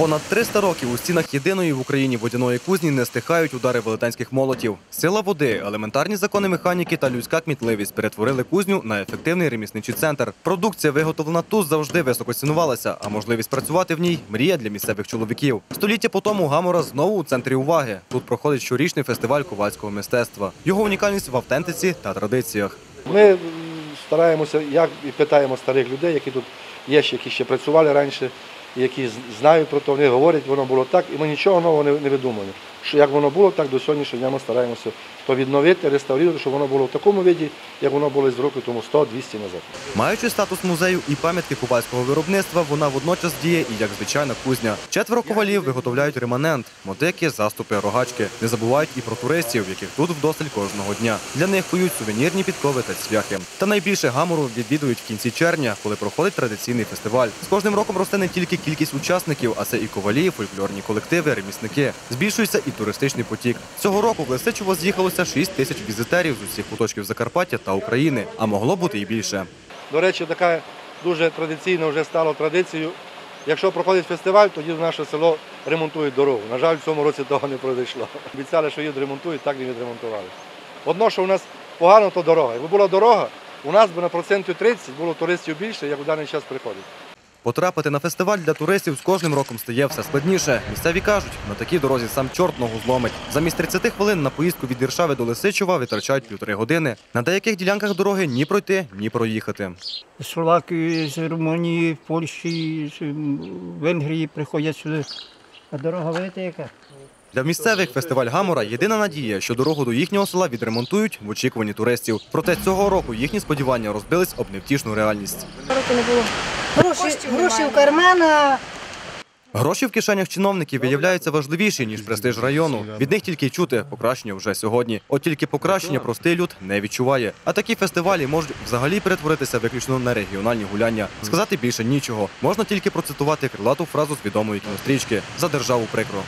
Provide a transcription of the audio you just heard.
Понад 300 років у стінах єдиної в Україні водяної кузні не стихають удари велетенських молотів. Сила води, елементарні закони механіки та людська кмітливість перетворили кузню на ефективний ремісничий центр. Продукція, виготовлена тут, завжди високо цінувалася, а можливість працювати в ній мрія для місцевих чоловіків. Століття по тому Гамора знову у центрі уваги. Тут проходить щорічний фестиваль ковальського мистецтва. Його унікальність в автентиці та традиціях. Ми стараємося, як і питаємо старих людей, які тут є, які ще працювали раніше, які знають про те, вони говорять, воно було так, і ми нічого нового не, видумуємо. Що як воно було, так до сьогоднішнього дня ми стараємося то відновити, реставрувати, щоб воно було в такому виді, як воно було з року тому 100-200 назад. Маючи статус музею і пам'ятки ковальського виробництва, вона водночас діє і як звичайна кузня. Четверо ковалів виготовляють реманент, мотики, заступи, рогачки. Не забувають і про туристів, яких тут вдосталь кожного дня. Для них кують сувенірні підкови та цвяхи. Та найбільше гамору відвідують в кінці червня, коли проходить традиційний фестиваль. З кожним роком росте не тільки кількість учасників, а це і ковалі, фольклорні колективи, ремісники. Збільшується і туристичний потік. Цього року в Лисичево з'їхалося 6 тисяч візитерів з усіх куточків Закарпаття та України, а могло бути і більше. До речі, така дуже традиційна вже стало традицією. Якщо проходить фестиваль, тоді в наше село ремонтують дорогу. На жаль, в цьому році того не пройшло. Обіцяли, що її відремонтують, так і відремонтували. Одно, що у нас погано, то дорога. Якби була дорога, у нас би на процентів 30 було туристів більше, як у даний час приходить. Потрапити на фестиваль для туристів з кожним роком стає все складніше. Місцеві кажуть, на такій дорозі сам чорт ногу зломить. Замість 30 хвилин на поїздку від Іршави до Лисичова витрачають півтори години. На деяких ділянках дороги ні пройти, ні проїхати. з Словакії, з Румунії, Польщі, з Венгрії приходять сюди. А дорога видите яка? Для місцевих фестиваль Гамора єдина надія, що дорогу до їхнього села відремонтують в очікуванні туристів. Проте цього року їхні сподівання розбились об невтішну реальність. року не було. Гроші, гроші в кармана. Гроші в кишенях чиновників виявляються важливіші ніж престиж району. Від них тільки й чути покращення вже сьогодні. От тільки покращення простий люд не відчуває. А такі фестивалі можуть взагалі перетворитися виключно на регіональні гуляння. Сказати більше нічого. Можна тільки процитувати крилату фразу з відомої кінострічки за державу прикро.